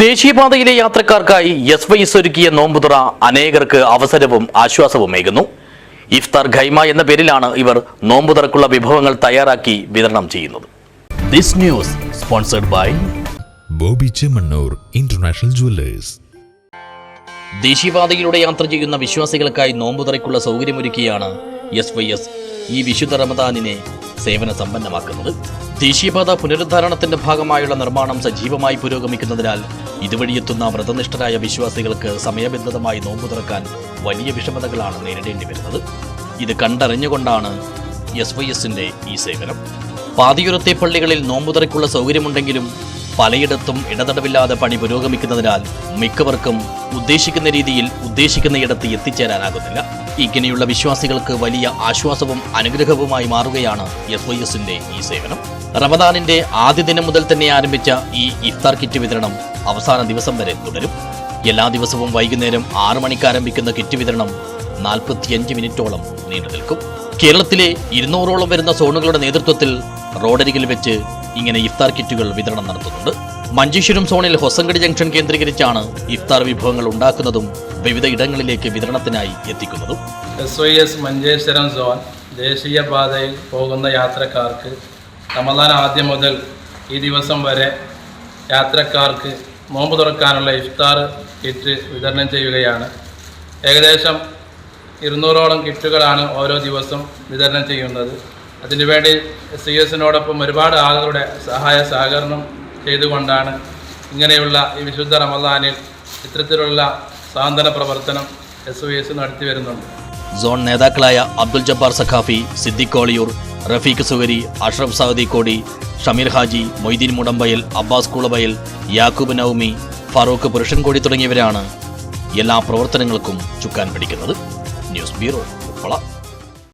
ദേശീയപാതയിലെ യാത്രക്കാർക്കായി S Y S ഒരുക്കിയ നോമ്പുതുറ അനേകർക്ക് അവസരവും ആശ്വാസവുമേകുന്നു ഇഫ്താർ ഖൈമ എന്ന പേരിലാണ് ഇവർ നോമ്പുതുറക്കുള്ള വിഭവങ്ങൾ തയ്യാറാക്കി വിതരണം ചെയ്യുന്നത്. This news sponsored by Boby Chemmanur international jewellers ദേശീയപാതയിലൂടെ യാത്ര ചെയ്യുന്ന വിശ്വാസികൾക്കായി നോമ്പുതുറയ്ക്കുള്ള സൗകര്യമൊരുക്കിയാണ് എസ് വൈ എസ് ഈ വിശുദ്ധ റമദാനിനെ സേവന സമ്പന്നമാക്കുന്നത് ദേശീയപാത പുനരുദ്ധാരണത്തിന്റെ ഭാഗമായുള്ള നിർമ്മാണം സജീവമായി പുരോഗമിക്കുന്നതിനാൽ ഇതുവഴിയെത്തുന്ന വ്രതനിഷ്ഠരായ വിശ്വാസികൾക്ക് സമയബന്ധിതമായി നോമ്പു തുറക്കാൻ വലിയ വിഷമതകളാണ് നേരിടേണ്ടി വരുന്നത്. ഇത് കണ്ടറിഞ്ഞുകൊണ്ടാണ് എസ് വൈ എസിന്റെ ഈ സേവനം. പാതിയുരത്തെ പള്ളികളിൽ നോമ്പുതറയ്ക്കുള്ള സൗകര്യമുണ്ടെങ്കിലും പലയിടത്തും ഇടതടവില്ലാതെ പണി പുരോഗമിക്കുന്നതിനാൽ മിക്കവർക്കും ഉദ്ദേശിക്കുന്ന രീതിയിൽ ഉദ്ദേശിക്കുന്ന ഇടത്ത് എത്തിച്ചേരാനാകുന്നില്ല. ഇങ്ങനെയുള്ള വിശ്വാസികൾക്ക് വലിയ ആശ്വാസവും അനുഗ്രഹവുമായി മാറുകയാണ് എസ് വൈ എസിന്റെ ഈ സേവനം. റമദാനിന്റെ ആദ്യ ദിനം മുതൽ തന്നെ ആരംഭിച്ച ഈ ഇഫ്താർ കിറ്റ് വിതരണം അവസാന ദിവസം വരെ തുടരും. എല്ലാ ദിവസവും വൈകുന്നേരം ആറു മണിക്ക് ആരംഭിക്കുന്ന കിറ്റ് വിതരണം നാൽപ്പത്തിയഞ്ച് മിനിറ്റോളം നീണ്ടു നിൽക്കും. കേരളത്തിലെ ഇരുന്നൂറോളം വരുന്ന സോണുകളുടെ നേതൃത്വത്തിൽ റോഡരികിൽ വെച്ച് ഇങ്ങനെ ഇഫ്താർ കിറ്റുകൾ വിതരണം നടത്തുന്നുണ്ട്. മഞ്ചേശ്വരം സോണിൽ ഹൊസങ്കടി ജംഗ്ഷൻ കേന്ദ്രീകരിച്ചാണ് ഇഫ്താർ വിഭവങ്ങൾ ഉണ്ടാക്കുന്നതും വിവിധ ഇടങ്ങളിലേക്ക് വിതരണത്തിനായി എത്തിക്കുന്നതും. S Y S Manjeshwaram zone ദേശീയപാതയിൽ പോകുന്ന യാത്രക്കാർക്ക് റമദാൻ ആദ്യം മുതൽ ഈ ദിവസം വരെ യാത്രക്കാർക്ക് നോമ്പ് തുറക്കാനുള്ള ഇഫ്താർ കിറ്റ് വിതരണം ചെയ്യുകയാണ്. ഏകദേശം ഇരുന്നൂറോളം കിറ്റുകളാണ് ഓരോ ദിവസം വിതരണം ചെയ്യുന്നത്. അതിനുവേണ്ടി സി എസിനോടൊപ്പം ഒരുപാട് ആളുകളുടെ സഹായ സഹകരണം ചെയ്തുകൊണ്ടാണ് ഇങ്ങനെയുള്ള ഈ വിശുദ്ധ റമദാനിൽ ഇത്തരത്തിലുള്ള സാന്ത്വന പ്രവർത്തനം എസ് വി എസ് നടത്തി വരുന്നുണ്ട്. സോൺ നേതാക്കളായ അബ്ദുൽ ജബ്ബാർ സഖാഫി സിദ്ദിഖ് കോളിയൂർ റഫീഖ് സുഗരി അഷ്റഫ് സൗദി കോടി ഷമീർ ഹാജി മൊയ്തീൻ മുടമ്പയിൽ അബ്ബാസ് കുളബയിൽ യാക്കൂബ് നൌമി ഫാറൂഖ് പുരുഷൻകോടി തുടങ്ങിയവരാണ് എല്ലാ പ്രവർത്തനങ്ങൾക്കും ചുക്കാൻ പിടിക്കുന്നത്. News bureau Uppala